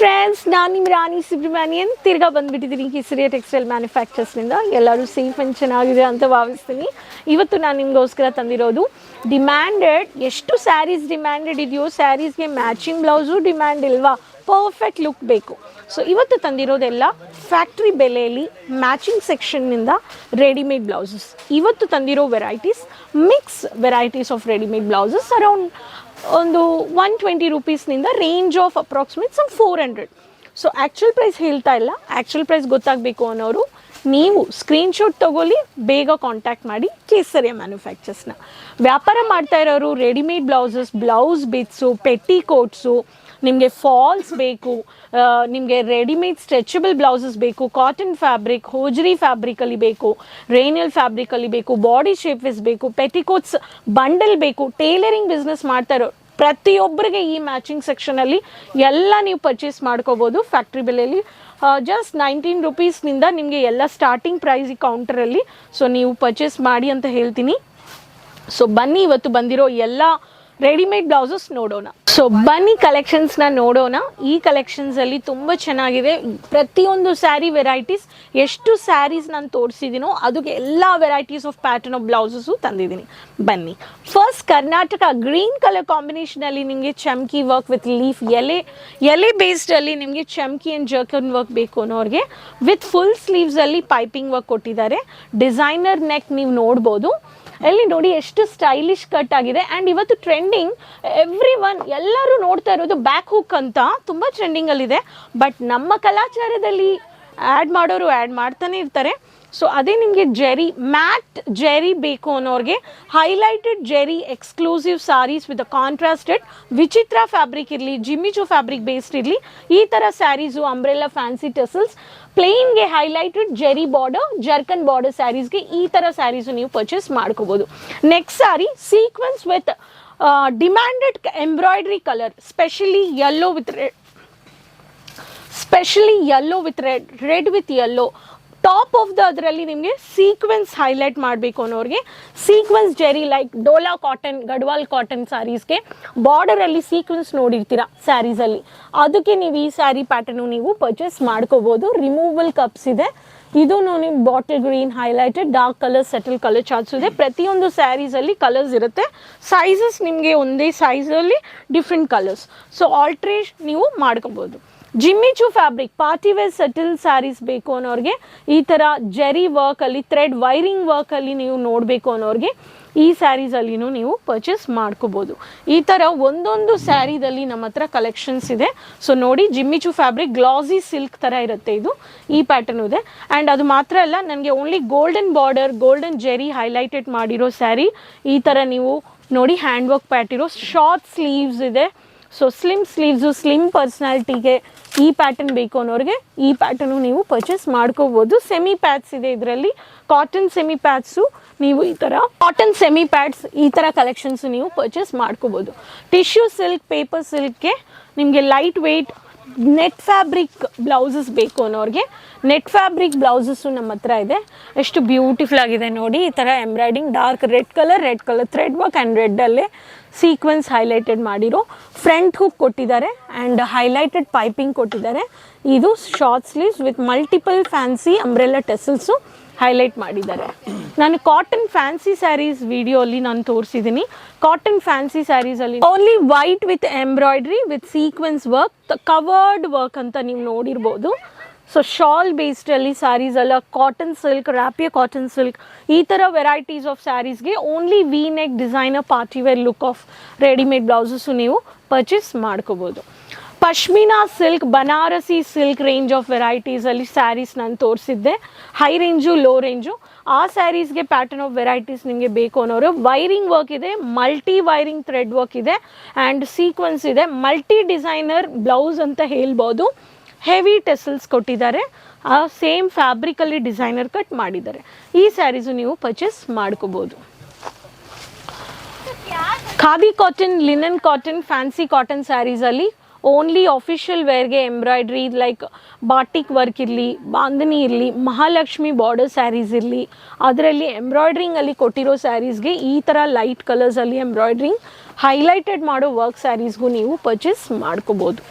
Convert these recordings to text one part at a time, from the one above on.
Friends ನಾನು ನಿಮ್ಮ ರಾಣಿ ಸುಬ್ರಹ್ಮಣ್ಯನ್ ತಿರ್ಗಾ ಬಂದ್ಬಿಟ್ಟಿದ್ದೀನಿ ಕಿಸರಿಯ ಟೆಕ್ಸ್ಟೈಲ್ ಮ್ಯಾನುಫ್ಯಾಕ್ಚರ್ಸ್ನಿಂದ ಎಲ್ಲರೂ ಸೇಫ್ ಆ್ಯಂಡ್ ಚೆನ್ನಾಗಿದೆ ಅಂತ ಭಾವಿಸ್ತೀನಿ. ಇವತ್ತು ನಾನು ನಿಮಗೋಸ್ಕರ ತಂದಿರೋದು ಡಿಮ್ಯಾಂಡೆಡ್ ಎಷ್ಟು ಸ್ಯಾರೀಸ್ ಡಿಮ್ಯಾಂಡೆಡ್ ಇದೆಯೋ ಸ್ಯಾರೀಸ್ಗೆ ಮ್ಯಾಚಿಂಗ್ ಬ್ಲೌಸು ಡಿಮ್ಯಾಂಡ್ ಇಲ್ವಾ? ಪರ್ಫೆಕ್ಟ್ ಲುಕ್ ಬೇಕು. ಸೊ ಇವತ್ತು ತಂದಿರೋದೆಲ್ಲ ಫ್ಯಾಕ್ಟ್ರಿ ಬೆಲೆಯಲ್ಲಿ ಮ್ಯಾಚಿಂಗ್ ಸೆಕ್ಷನ್ನಿಂದ ರೆಡಿಮೇಡ್ ಬ್ಲೌಸಸ್ ಇವತ್ತು ತಂದಿರೋ varieties mix varieties of readymade blouses around ಒಂದು one twenty ರುಪೀಸ್ನಿಂದ range of approximate some four hundred so actual price ಹೇಳ್ತಾ ಇಲ್ಲ. ಆ್ಯಕ್ಚುಲ್ ಪ್ರೈಸ್ ಗೊತ್ತಾಗಬೇಕು ಅನ್ನೋರು, ನೀವು ಸ್ಕ್ರೀನ್ಶಾಟ್ ತಗೊಳ್ಳಿ, ಬೇಗ ಕಾಂಟ್ಯಾಕ್ಟ್ ಮಾಡಿ ಕೇಸರಿಯ ಮ್ಯಾನುಫ್ಯಾಕ್ಚರ್ಸ್ನ ವ್ಯಾಪಾರ ಮಾಡ್ತಾ ಇರೋರು readymade blouses blouse bits petty coats ನಿಮಗೆ ಫಾಲ್ಸ್ ಬೇಕು ನಿಮಗೆ ರೆಡಿಮೇಡ್ ಸ್ಟ್ರೆಚಬಲ್ ಬ್ಲೌಸಸ್ ಬೇಕು ಕಾಟನ್ ಫ್ಯಾಬ್ರಿಕ್ ಹೋಜರಿ ಫ್ಯಾಬ್ರಿಕಲ್ಲಿ ಬೇಕು ರೇನಿಯಲ್ ಫ್ಯಾಬ್ರಿಕಲ್ಲಿ ಬೇಕು ಬಾಡಿ ಶೇಪ್ಸ್ ಬೇಕು ಪೆಟಿಕೋಟ್ಸ್ ಬಂಡಲ್ ಬೇಕು ಟೇಲರಿಂಗ್ ಬಿಸ್ನೆಸ್ ಮಾಡ್ತಾ ಇರೋ ಪ್ರತಿಯೊಬ್ಬರಿಗೆ ಈ ಮ್ಯಾಚಿಂಗ್ ಸೆಕ್ಷನಲ್ಲಿ ಎಲ್ಲ ನೀವು ಪರ್ಚೇಸ್ ಮಾಡ್ಕೋಬೋದು ಫ್ಯಾಕ್ಟ್ರಿ ಬೆಲೆಯಲ್ಲಿ ಜಸ್ಟ್ ನೈನ್ಟೀನ್ ರುಪೀಸ್ನಿಂದ ನಿಮಗೆ ಎಲ್ಲ ಸ್ಟಾರ್ಟಿಂಗ್ ಪ್ರೈಸ್ ಈ ಕೌಂಟರಲ್ಲಿ ಸೊ ನೀವು ಪರ್ಚೇಸ್ ಮಾಡಿ ಅಂತ ಹೇಳ್ತೀನಿ. ಸೊ ಬನ್ನಿ, ಇವತ್ತು ಬಂದಿರೋ ಎಲ್ಲ ರೆಡಿಮೇಡ್ ಬ್ಲೌಸಸ್ ನೋಡೋಣ. ಸೊ ಬನ್ನಿ ಕಲೆಕ್ಷನ್ಸ್ನ ನೋಡೋಣ. ಈ ಕಲೆಕ್ಷನ್ಸಲ್ಲಿ ತುಂಬ ಚೆನ್ನಾಗಿದೆ. ಪ್ರತಿಯೊಂದು ಸ್ಯಾರಿ ವೆರೈಟೀಸ್ ಎಷ್ಟು ಸ್ಯಾರೀಸ್ ನಾನು ತೋರಿಸಿದ್ದೀನೋ ಅದಕ್ಕೆ ಎಲ್ಲ varieties of pattern of blouses ತಂದಿದ್ದೀನಿ. ಬನ್ನಿ. ಫಸ್ಟ್ ಕರ್ನಾಟಕ ಗ್ರೀನ್ ಕಲರ್ ಕಾಂಬಿನೇಷನಲ್ಲಿ ನಿಮಗೆ ಚಮ್ಕಿ ವರ್ಕ್ ವಿತ್ ಲೀಫ್ ಎಲೆ ಎಲೆ ಬೇಸ್ಡಲ್ಲಿ ನಿಮಗೆ ಚಮ್ಕಿ ಆ್ಯಂಡ್ ಜರ್ಕನ್ ವರ್ಕ್ ಬೇಕು ಅನ್ನೋರಿಗೆ. ವಿತ್ ಫುಲ್ ಸ್ಲೀವ್ಸಲ್ಲಿ ಪೈಪಿಂಗ್ ವರ್ಕ್ ಕೊಟ್ಟಿದ್ದಾರೆ. ಡಿಸೈನರ್ ನೆಕ್ ನೀವು ನೋಡ್ಬೋದು. ಅಲ್ಲಿ ನೋಡಿ ಎಷ್ಟು ಸ್ಟೈಲಿಶ್ ಕಟ್ ಆಗಿದೆ. ಆ್ಯಂಡ್ ಇವತ್ತು ಟ್ರೆಂಡಿಂಗ್ ಎವ್ರಿ ಒನ್ ಎಲ್ಲರೂ ನೋಡ್ತಾ ಇರೋದು ಬ್ಯಾಕ್ ಹುಕ್ ಅಂತ. ತುಂಬ ಟ್ರೆಂಡಿಂಗಲ್ಲಿದೆ ಬಟ್ ನಮ್ಮ ಕಲಾಚಾರದಲ್ಲಿ ಆ್ಯಡ್ ಮಾಡೋರು ಆ್ಯಡ್ ಮಾಡ್ತಾನೆ ಇರ್ತಾರೆ. ಸೊ ಅದೇ ನಿಮಗೆ ಜೆರಿ ಮ್ಯಾಟ್ ಜೆರಿ ಬೇಕು ಅನ್ನೋರಿಗೆ highlighted zari exclusive saris with contrasted ವಿಚಿತ್ರ ಫ್ಯಾಬ್ರಿಕ್ ಇರಲಿ ಜಿಮ್ಮಿಚು ಫ್ಯಾಬ್ರಿಕ್ ಬೇಸ್ಡ್ ಇರಲಿ ಈ ಥರ ಸ್ಯಾರೀಸು ಅಂಬ್ರೆಲ್ಲಾ ಫ್ಯಾನ್ಸಿ ಟೆಸಲ್ಸ್ ಪ್ಲೇನ್ಗೆ ಹೈಲೈಟೆಡ್ ಜೆರಿ ಬಾರ್ಡರ್ ಜರ್ಕನ್ ಬಾರ್ಡರ್ ಸ್ಯಾರೀಸ್ಗೆ ಈ ಥರ ಸ್ಯಾರೀಸು ನೀವು ಪರ್ಚೇಸ್ ಮಾಡ್ಕೋಬೋದು next sari sequence with demanded embroidery colour specially yellow with red specially yellow with red red with yellow top of the ಅದರಲ್ಲಿ ನಿಮಗೆ ಸೀಕ್ವೆನ್ಸ್ ಹೈಲೈಟ್ ಮಾಡಬೇಕು ಅನ್ನೋರಿಗೆ. Sequence zari like Dola cotton Gadwal cotton ಸ್ಯಾರೀಸ್ಗೆ ಬಾರ್ಡರಲ್ಲಿ sequence ನೋಡಿರ್ತೀರ ಸ್ಯಾರೀಸಲ್ಲಿ ಅದಕ್ಕೆ ನೀವು ಈ sari pattern ನೀವು ಪರ್ಚೇಸ್ ಮಾಡ್ಕೋಬೋದು. ರಿಮೂವಲ್ ಕಪ್ಸ್ ಇದೆ. ಇದು ನೀವು bottle green highlighted dark colour subtle colour charts ಇದೆ. ಪ್ರತಿಯೊಂದು ಸ್ಯಾರೀಸಲ್ಲಿ ಕಲರ್ಸ್ ಇರುತ್ತೆ. ಸೈಜಸ್ ನಿಮಗೆ ಒಂದೇ ಸೈಜಲ್ಲಿ ಡಿಫ್ರೆಂಟ್ ಕಲರ್ಸ್ ಸೊ ಆಲ್ಟ್ರೇಷ್ ನೀವು ಮಾಡ್ಕೋಬೋದು. Jimmy Choo fabric, party wear subtle saris ಬೇಕು ಅನ್ನೋರಿಗೆ ಈ ಥರ ಜೆರಿ ವರ್ಕಲ್ಲಿ ಥ್ರೆಡ್ ವೈರಿಂಗ್ ವರ್ಕಲ್ಲಿ ನೀವು ನೋಡಬೇಕು ಅನ್ನೋರಿಗೆ ಈ ಸ್ಯಾರೀಸಲ್ಲಿನೂ ನೀವು ಪರ್ಚೇಸ್ ಮಾಡ್ಕೋಬೋದು. ಈ ಥರ ಒಂದೊಂದು ಸ್ಯಾರಿದಲ್ಲಿ ನಮ್ಮ ಹತ್ರ ಕಲೆಕ್ಷನ್ಸ್ ಇದೆ. ಸೊ ನೋಡಿ ಜಿಮ್ಮಿಚು ಫ್ಯಾಬ್ರಿಕ್ ಗ್ಲಾಸಿ ಸಿಲ್ಕ್ ಥರ ಇರುತ್ತೆ ಇದು. ಈ ಪ್ಯಾಟರ್ನ್ ಇದೆ. ಆ್ಯಂಡ್ ಅದು ಮಾತ್ರ ಅಲ್ಲ, ನನಗೆ only golden border golden zari highlighted ಮಾಡಿರೋ ಸ್ಯಾರಿ, ಈ ಥರ ನೀವು ನೋಡಿ ಹ್ಯಾಂಡ್ ವರ್ಕ್ ಪ್ಯಾಟಿರೋ ಶಾರ್ಟ್ ಸ್ಲೀವ್ಸ್ ಇದೆ. ಸೊ ಸ್ಲಿಮ್ ಸ್ಲೀವ್ಸು ಸ್ಲಿಮ್ ಪರ್ಸ್ನಾಲಿಟಿಗೆ ಈ ಪ್ಯಾಟರ್ನ್ ಬೇಕು ಅನ್ನೋರಿಗೆ ಈ ಪ್ಯಾಟರ್ನು ನೀವು ಪರ್ಚೇಸ್ ಮಾಡ್ಕೋಬೋದು. ಸೆಮಿ ಪ್ಯಾಡ್ಸ್ ಇದೆ ಇದರಲ್ಲಿ. ಕಾಟನ್ ಸೆಮಿ ಪ್ಯಾಡ್ಸು ನೀವು ಈ ಥರ ಕಾಟನ್ ಸೆಮಿ ಪ್ಯಾಡ್ಸ್ ಈ ಥರ ಕಲೆಕ್ಷನ್ಸು ನೀವು ಪರ್ಚೇಸ್ ಮಾಡ್ಕೋಬೋದು. ಟಿಶ್ಯೂ ಸಿಲ್ಕ್ ಪೇಪರ್ ಸಿಲ್ಕ್ಗೆ ನಿಮಗೆ light weight net fabric blouses ಬೇಕು ಅನ್ನೋರಿಗೆ. ನೆಟ್ ಫ್ಯಾಬ್ರಿಕ್ ಬ್ಲೌಸಸ್ಸು ನಮ್ಮ ಹತ್ರ ಇದೆ. ಎಷ್ಟು ಬ್ಯೂಟಿಫುಲ್ ಆಗಿದೆ ನೋಡಿ, ಈ ಥರ embroidering dark red colour red colour thread work and ರೆಡ್ಡಲ್ಲೇ sequence highlighted ಮಾಡಿರೋ ಫ್ರಂಟ್ ಹುಕ್ ಕೊಟ್ಟಿದ್ದಾರೆ ಆ್ಯಂಡ್ ಹೈಲೈಟೆಡ್ ಪೈಪಿಂಗ್ ಕೊಟ್ಟಿದ್ದಾರೆ. ಇದು short sleeves with multiple fancy umbrella tassels highlight ಮಾಡಿದ್ದಾರೆ. ನಾನು ಕಾಟನ್ ಫ್ಯಾನ್ಸಿ ಸ್ಯಾರೀಸ್ ವಿಡಿಯೋಲಿ ನಾನು ತೋರಿಸಿದ್ದೀನಿ cotton fancy ಸ್ಯಾರೀಸಲ್ಲಿ only white with embroidery with sequence work covered work ಅಂತ ನೀವು ನೋಡಿರ್ಬೋದು. ಸೊ ಶಾಲ್ ಬೇಸ್ಡಲ್ಲಿ ಸ್ಯಾರೀಸ್ ಅಲ್ಲ ಕಾಟನ್ ಸಿಲ್ಕ್ ರ್ಯಾಪಿಯ ಕಾಟನ್ ಸಿಲ್ಕ್ ಈ ಥರ varieties of ಸ್ಯಾರೀಸ್ಗೆ only V neck designer party wear look of readymade blouses ನೀವು ಪರ್ಚೇಸ್ ಮಾಡ್ಕೋಬೋದು. Pashmina silk, Banarasi silk range of ವೆರೈಟೀಸಲ್ಲಿ saris ನಾನು ತೋರಿಸಿದ್ದೆ. ಹೈ ರೇಂಜು ಲೋ ರೇಂಜು ಆ ಸ್ಯಾರೀಸ್ಗೆ ಪ್ಯಾಟರ್ನ್ ಆಫ್ ವೆರೈಟೀಸ್ ನಿಮಗೆ ಬೇಕು ಅನ್ನೋರು. ವೈರಿಂಗ್ ವರ್ಕ್ ಇದೆ ಮಲ್ಟಿ ವೈರಿಂಗ್ ಥ್ರೆಡ್ ವರ್ಕ್ ಇದೆ ಆ್ಯಂಡ್ ಸೀಕ್ವೆನ್ಸ್ ಇದೆ. ಮಲ್ಟಿ ಡಿಸೈನರ್ ಬ್ಲೌಸ್ ಅಂತ ಹೇಳ್ಬೋದು. ಹೆವಿ ಟೆಸಲ್ಸ್ ಕೊಟ್ಟಿದ್ದಾರೆ. ಆ ಸೇಮ್ ಫ್ಯಾಬ್ರಿಕಲ್ಲಿ ಡಿಸೈನರ್ ಕಟ್ ಮಾಡಿದ್ದಾರೆ. ಈ ಸ್ಯಾರೀಸು ನೀವು ಪರ್ಚೇಸ್ ಮಾಡ್ಕೋಬೋದು. Khadi cotton linen cotton fancy cotton ಸ್ಯಾರೀಸಲ್ಲಿ only official ವೇರ್ಗೆ ಎಂಬ್ರಾಯ್ಡ್ರಿ ಲೈಕ್ ಬಾಟಿಕ್ ವರ್ಕ್ ಇರಲಿ ಬಾಂಧನಿ ಇರಲಿ, ಮಹಾಲಕ್ಷ್ಮಿ ಬಾರ್ಡರ್ ಸ್ಯಾರೀಸ್ ಇರಲಿ, ಅದರಲ್ಲಿ ಎಂಬ್ರಾಯ್ಡ್ರಿಂಗಲ್ಲಿ ಕೊಟ್ಟಿರೋ ಸ್ಯಾರೀಸ್ಗೆ ಈ ಥರ ಲೈಟ್ ಕಲರ್ಸಲ್ಲಿ ಎಂಬ್ರಾಯ್ಡ್ರಿಂಗ್ ಹೈಲೈಟೆಡ್ ಮಾಡೋ ವರ್ಕ್ ಸ್ಯಾರೀಸ್ಗೂ ನೀವು ಪರ್ಚೇಸ್ ಮಾಡ್ಕೋಬೋದು.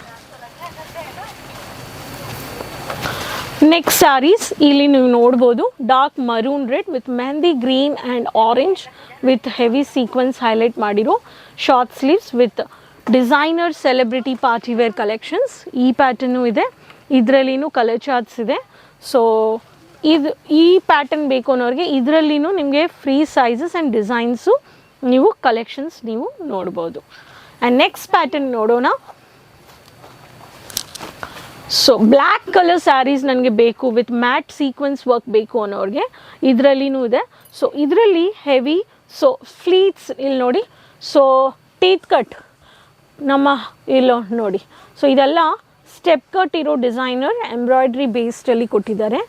ನೆಕ್ಸ್ಟ್ ಸ್ಯಾರೀಸ್ ಇಲ್ಲಿ ನೀವು ನೋಡ್ಬೋದು dark maroon red with mehendi green and orange with heavy sequence highlight ಮಾಡಿರೋ short sleeves with designer celebrity party wear collections ಈ ಪ್ಯಾಟರ್ನು ಇದೆ. ಇದರಲ್ಲಿನೂ ಕಲರ್ ಚಾರ್ಟ್ಸ್ ಇದೆ. ಸೊ ಇದು, ಈ ಪ್ಯಾಟರ್ನ್ ಬೇಕು ಅನ್ನೋರಿಗೆ ಇದರಲ್ಲಿನೂ ನಿಮಗೆ ಫ್ರೀ ಸೈಜಸ್ ಆ್ಯಂಡ್ ಡಿಸೈನ್ಸು ನೀವು ಕಲೆಕ್ಷನ್ಸ್ ನೀವು ನೋಡ್ಬೋದು. ಆ್ಯಂಡ್ ನೆಕ್ಸ್ಟ್ ಪ್ಯಾಟರ್ನ್ ನೋಡೋಣ. ಸೊ ಬ್ಲ್ಯಾಕ್ ಕಲರ್ ಸ್ಯಾರೀಸ್ ನನಗೆ ಬೇಕು ವಿತ್ ಮ್ಯಾಟ್ ಸೀಕ್ವೆನ್ಸ್ ವರ್ಕ್ ಬೇಕು ಅನ್ನೋರಿಗೆ ಇದರಲ್ಲಿನೂ ಇದೆ. ಸೊ ಇದರಲ್ಲಿ ಹೆವಿ ಸೊ ಫ್ಲೀಟ್ಸ್ ಇಲ್ಲಿ ನೋಡಿ. ಸೊ ಟೀತ್ ಕಟ್ ನಮ್ಮ ಇಲ್ಲೋ ನೋಡಿ. ಸೊ ಇದೆಲ್ಲ ಸ್ಟೆಪ್ ಕಟ್ ಇರೋ ಡಿಸೈನರ್ ಎಂಬ್ರಾಯ್ಡ್ರಿ ಬೇಸ್ಡಲ್ಲಿ ಕೊಟ್ಟಿದ್ದಾರೆ.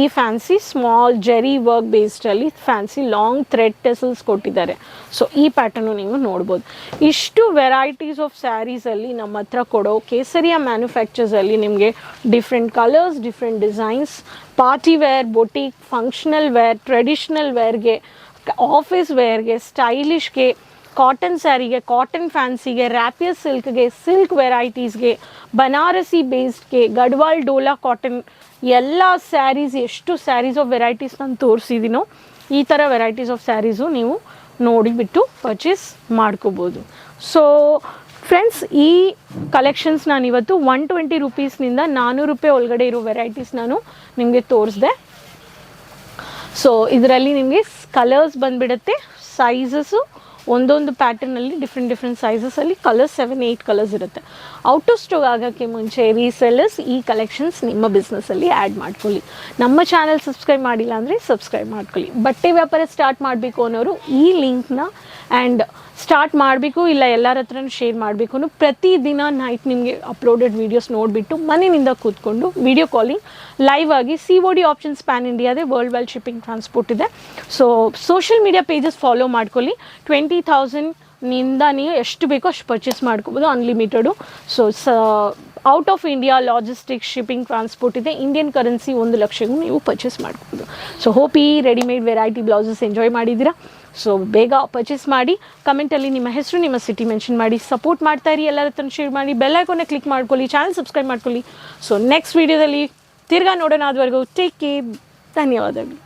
ಈ ಫ್ಯಾನ್ಸಿ ಸ್ಮಾಲ್ ಜೆರಿ ವರ್ಕ್ ಬೇಸ್ಡಲ್ಲಿ ಫ್ಯಾನ್ಸಿ ಲಾಂಗ್ ಥ್ರೆಡ್ ಟೆಸಲ್ಸ್ ಕೊಟ್ಟಿದ್ದಾರೆ. ಸೊ ಈ ಪ್ಯಾಟರ್ನು ನೀವು ನೋಡ್ಬೋದು. ಇಷ್ಟು ವೆರೈಟೀಸ್ ಆಫ್ ಸ್ಯಾರೀಸಲ್ಲಿ ನಮ್ಮ ಹತ್ರ ಕೊಡೋ ಕೇಸರಿಯ ಮ್ಯಾನುಫ್ಯಾಕ್ಚರ್ಸಲ್ಲಿ ನಿಮಗೆ different colours different designs party wear boutique functional wear traditional ವೇರ್ಗೆ office ವೇರ್ಗೆ ಸ್ಟೈಲಿಷ್ಗೆ ಕಾಟನ್ ಸ್ಯಾರಿಗೆ ಕಾಟನ್ ಫ್ಯಾನ್ಸಿಗೆ ರ್ಯಾಪಿಯಸ್ ಸಿಲ್ಕ್ಗೆ ಸಿಲ್ಕ್ ವೆರೈಟೀಸ್ಗೆ ಬನಾರಸಿ ಬೇಸ್ಡ್ಗೆ ಗಡ್ವಾಲ್ ಡೋಲಾ ಕಾಟನ್ ಎಲ್ಲ ಸ್ಯಾರೀಸ್ ಎಷ್ಟು ಸ್ಯಾರೀಸ್ ಆಫ್ ವೆರೈಟೀಸ್ ನಾನು ತೋರಿಸಿದ್ದೀನೋ ಈ ಥರ ವೆರೈಟೀಸ್ ಆಫ್ ಸ್ಯಾರೀಸು ನೀವು ನೋಡಿಬಿಟ್ಟು ಪರ್ಚೇಸ್ ಮಾಡ್ಕೋಬೋದು. ಸೊ ಫ್ರೆಂಡ್ಸ್ ಈ ಕಲೆಕ್ಷನ್ಸ್ ನಾನು ಇವತ್ತು ಒನ್ ಟ್ವೆಂಟಿ ರುಪೀಸ್ನಿಂದ ನಾನ್ನೂರು ರೂಪಾಯಿ ಒಳಗಡೆ ಇರೋ ವೆರೈಟೀಸ್ ನಾನು ನಿಮಗೆ ತೋರಿಸ್ದೆ. ಸೊ ಇದರಲ್ಲಿ ನಿಮಗೆ ಕಲರ್ಸ್ ಬಂದುಬಿಡುತ್ತೆ ಸೈಜಸ್ಸು ಒಂದೊಂದು ಪ್ಯಾಟರ್ನಲ್ಲಿ ಡಿಫ್ರೆಂಟ್ ಡಿಫ್ರೆಂಟ್ ಸೈಜಸಲ್ಲಿ ಕಲರ್ಸ್ ಸೆವೆನ್ ಏಯ್ಟ್ ಕಲರ್ಸ್ ಇರುತ್ತೆ. ಔಟ್ ಆಫ್ ಸ್ಟೋಕ್ ಆಗೋಕ್ಕೆ ಮುಂಚೆ ರೀಸೆಲ್ಲರ್ಸ್ ಈ ಕಲೆಕ್ಷನ್ಸ್ ನಿಮ್ಮ ಬಿಸ್ನೆಸ್ಸಲ್ಲಿ ಆ್ಯಡ್ ಮಾಡ್ಕೊಳ್ಳಿ. ನಮ್ಮ ಚಾನಲ್ ಸಬ್ಸ್ಕ್ರೈಬ್ ಮಾಡಿಲ್ಲ ಅಂದರೆ ಸಬ್ಸ್ಕ್ರೈಬ್ ಮಾಡ್ಕೊಳ್ಳಿ. ಬಟ್ಟೆ ವ್ಯಾಪಾರ ಸ್ಟಾರ್ಟ್ ಮಾಡಬೇಕು ಅನ್ನೋರು ಈ ಲಿಂಕ್ನ ಆ್ಯಂಡ್ ಸ್ಟಾರ್ಟ್ ಮಾಡಬೇಕು ಇಲ್ಲ ಎಲ್ಲರ ಹತ್ರನೂ ಶೇರ್ ಮಾಡಬೇಕು ಪ್ರತಿದಿನ ನೈಟ್ ನಿಮಗೆ ಅಪ್ಲೋಡೆಡ್ ವೀಡಿಯೋಸ್ ನೋಡಿಬಿಟ್ಟು ಮನೆಯಿಂದ ಕೂತ್ಕೊಂಡು ವಿಡಿಯೋ ಕಾಲಿಂಗ್ ಲೈವ್ ಆಗಿ C O D options pan ಇಂಡಿಯಾದೆ world wide shipping transport ಇದೆ. So social media pages follow ಮಾಡ್ಕೊಳ್ಳಿ. ಟ್ವೆಂಟಿ ತೌಸಂಡ್ನಿಂದ ನೀವು ಎಷ್ಟು ಬೇಕೋ ಅಷ್ಟು ಪರ್ಚೇಸ್ ಮಾಡ್ಕೋಬೋದು ಅನ್ಲಿಮಿಟೆಡು ಸೊ ಸ out of India logistics shipping transport ಇದೆ. ಇಂಡಿಯನ್ ಕರೆನ್ಸಿ ಒಂದು ಲಕ್ಷಗೂ ನೀವು ಪರ್ಚೇಸ್ ಮಾಡ್ಕೋಬೋದು. ಸೊ ಹೋಪ್ ಈ ರೆಡಿಮೇಡ್ ವೆರೈಟಿ ಬ್ಲೌಸಸ್ ಎಂಜಾಯ್ ಮಾಡಿದ್ದೀರಾ. ಸೊ ಬೇಗ ಪರ್ಚೇಸ್ ಮಾಡಿ ಕಮೆಂಟಲ್ಲಿ ನಿಮ್ಮ ಹೆಸರು, ನಿಮ್ಮ ಸಿಟಿ ಮೆನ್ಷನ್ ಮಾಡಿ ಸಪೋರ್ಟ್ ಮಾಡ್ತಾ ಇರಿ, ಎಲ್ಲರ ಹತ್ರ ಶೇರ್ ಮಾಡಿ ಬೆಲ್ ಐಕೋನ ಕ್ಲಿಕ್ ಮಾಡ್ಕೊಳ್ಳಿ ಚಾನಲ್ ಸಬ್ಸ್ಕ್ರೈಬ್ ಮಾಡ್ಕೊಳ್ಳಿ. ಸೊ ನೆಕ್ಸ್ಟ್ ವೀಡಿಯೋದಲ್ಲಿ ತಿರ್ಗಾ ನೋಡೋಣ ಅದುವರೆಗೂ ಟೇಕ್ ಕೇರ್ ಧನ್ಯವಾದಗಳು.